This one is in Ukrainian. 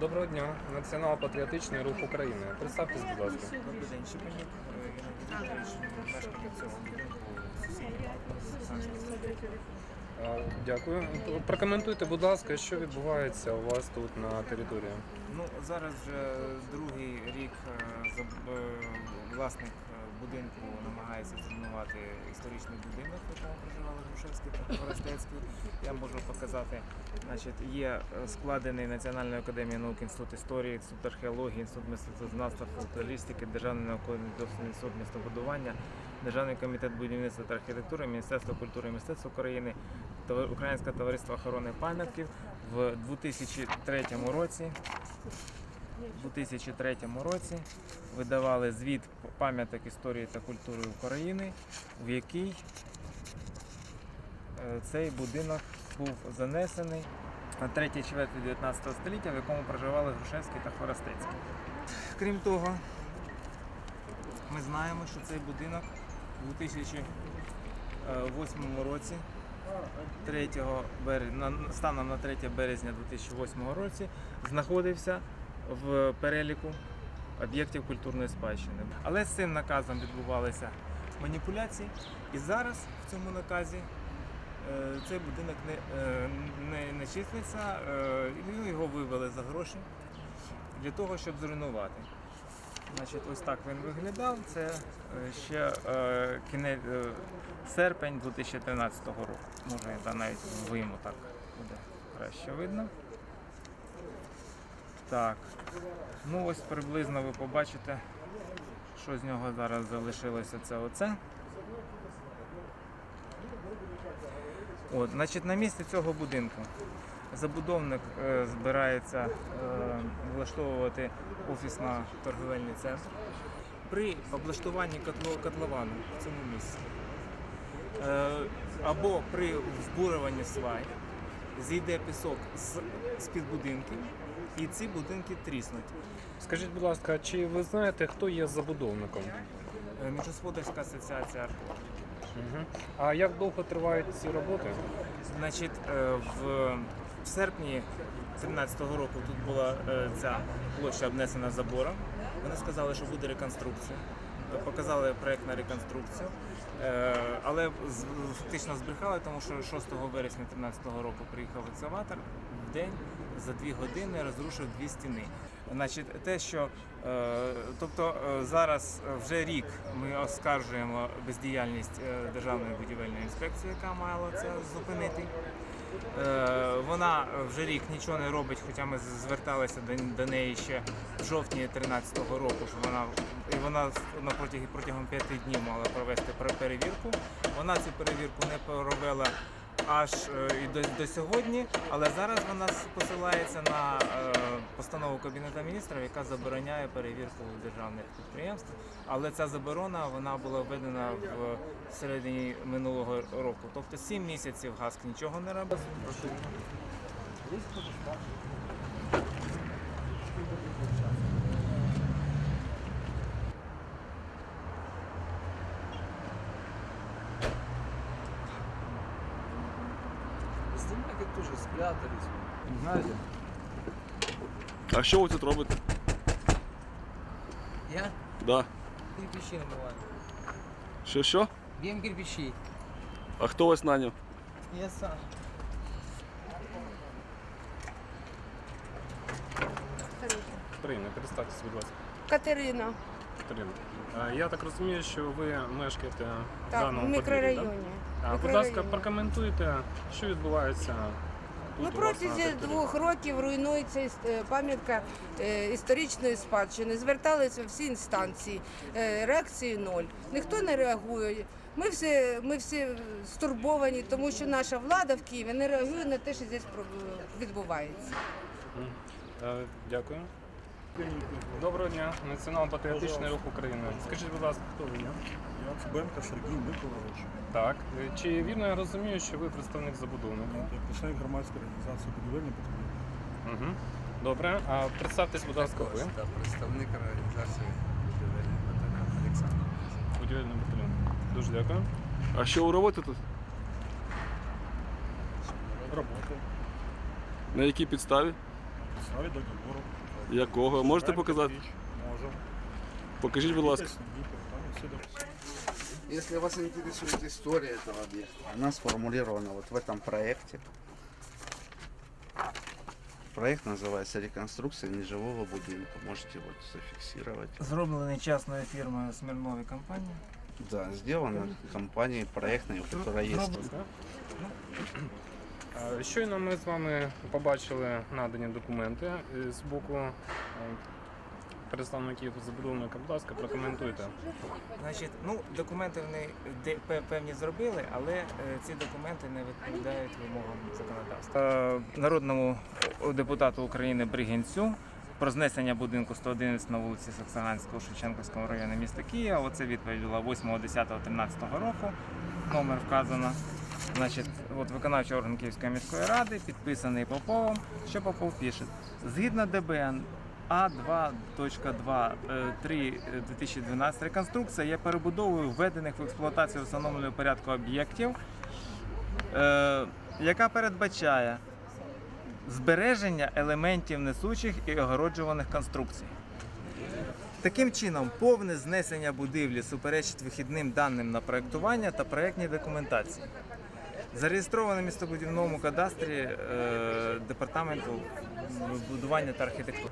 Доброго дня, Націонал-патріотичний рух України. Представтесь, будь ласка. Добрий день, Щепенюк. Геннадій Вікторович, мешканець цього будинку сусіднього Е, Дякую. Прокоментуйте, будь ласка, що відбувається у вас тут на території. Ну, зараз вже другий рік е, заб- е, власник е, будинку намагається зруйнувати історичний будинок, в якому проживали Грушевський та Хоростецький. Я можу показати, значить, є е, складений Національною академією наук інститут історії, інститут археології, інститут мистецтвознавства, фольклористики, Державний науковий інститут містобудування, Державний комітет будівництва та архітектури, Міністерство культури і мистецтв України, Українське товариство охорони пам'ятків в 2003 році. У 2003 році видавали звіт пам'яток історії та культури України, в який е, цей будинок був занесений на третій чверті 19 століття, в якому проживали Грушевський та Хоростецький. Крім того, ми знаємо, що цей будинок у 2008 році 3 березня, станом на 3 березня 2008 році знаходився в переліку об'єктів культурної спадщини. Але з цим наказом відбувалися маніпуляції, і зараз в цьому наказі е, цей будинок не, е, не, не числиться, е, його вивели за гроші для того, щоб зруйнувати. Значить, ось так він виглядав. Це ще е, кінець е, серпень 2013 року. Може, навіть вийму так буде краще видно. Так. Ну ось приблизно ви побачите, що з нього зараз залишилося. Це оце. От, значить, на місці цього будинку забудовник е, збирається е, влаштовувати офісно-торговельний центр. При облаштуванні котло- котловану в цьому місці е, або при вбурюванні свай зійде пісок з, з-під будинків, і ці будинки тріснуть. Скажіть, будь ласка, чи ви знаєте, хто є забудовником? Е, Міжгосподарська асоціація «Аркор». Угу. А як довго тривають ці роботи? Значить, е, в в серпні 2013 року тут була е, ця площа обнесена забором. Вони сказали, що буде реконструкція. Е, Показали проєкт на реконструкцію, Е, але фактично збрехали, тому що 6 вересня 2013 року приїхав екскаватор в день за дві години розрушив дві стіни. Значить, те, що е, тобто е, зараз вже рік ми оскаржуємо бездіяльність е, Державної будівельної інспекції, яка мала це зупинити. Е, Вона вже рік нічого не робить, хоча ми зверталися до, неї ще в жовтні 2013 року, вона і вона на протягом, п'яти днів мала провести пер- перевірку. Вона цю перевірку не провела аж е, і до, до сьогодні, але зараз вона посилається на е, постанову Кабінету міністрів, яка забороняє перевірку державних підприємств. Але ця заборона вона була введена в середині минулого року. Тобто сім місяців ГАСК нічого не робить. Теж спрятались. Знаєте? А що ви тут робите? Я Да. кирпичи набиваю. Що що? Б'єм кирпичі. А хто вас наняв? Я сам. Україна, представтесь, будь ласка. Катерина, Катерина. Е, Я так розумію, що ви мешкаєте в так, в даному подвір'ї, мікрорайоні. так? А, будь ласка, прокоментуйте, що відбувається Ну, протягом двох років руйнується е, пам'ятка е, історичної спадщини. Зверталися всі інстанції. Е, Реакції ноль. Ніхто не реагує. Ми всі, ми всі стурбовані, тому що наша влада в Києві не реагує на те, що тут відбувається. Дякую. Доброго дня, Націонал-патріотичний рух України. Скажіть, будь ласка, хто ви є? Я Цыбенко Сергій Миколаївич. Так. Чи вірно я розумію, що ви представник забудовника? Я представник громадської організації будівельні підприємства. Угу. Добре. А представтесь, будь ласка, ви. Та представник організації будівельних батальйон Олександр. Будівельний батальйон. Дуже дякую. А що ви робите тут? Роботи. На якій підставі? На підставі договору. Якого? Можете Бемка показати? Піч. Можемо. Покажіть, будь ласка. Підписні, там всі дописи. Если вас интересует история этого объекта, она сформулирована вот в этом проекте. Проект называется «Реконструкция неживого будинка». Можете вот зафиксировать. Зроблений частною фірмою Смірнові компанії. Да, сделано компанией проектной, у которой есть Е, Щойно ми з вами побачили надані документи е, з боку е, представників забудовника. Будь ласка, прокоментуйте. Значить, ну документи вони певні зробили, але е, ці документи не відповідають вимогам законодавства. Е, народному депутату України Бригінцю про знесення будинку 111 на вулиці Саксаганського Шевченківського району міста Києва. Оце відповідь була 8.10.13 року. Номер вказано. Значить, от виконавчий орган Київської міської ради, підписаний Поповим. Що Попов пише? Згідно ДБН А2.2.3.2012 реконструкція є перебудовою введених в експлуатацію встановленого порядку об'єктів, е, яка передбачає збереження елементів несучих і огороджуваних конструкцій. Таким чином, повне знесення будівлі суперечить вихідним даним на проєктування та проєктній документації. Зареєстровано містобудівному кадастрі е, департаменту будування та архітектури.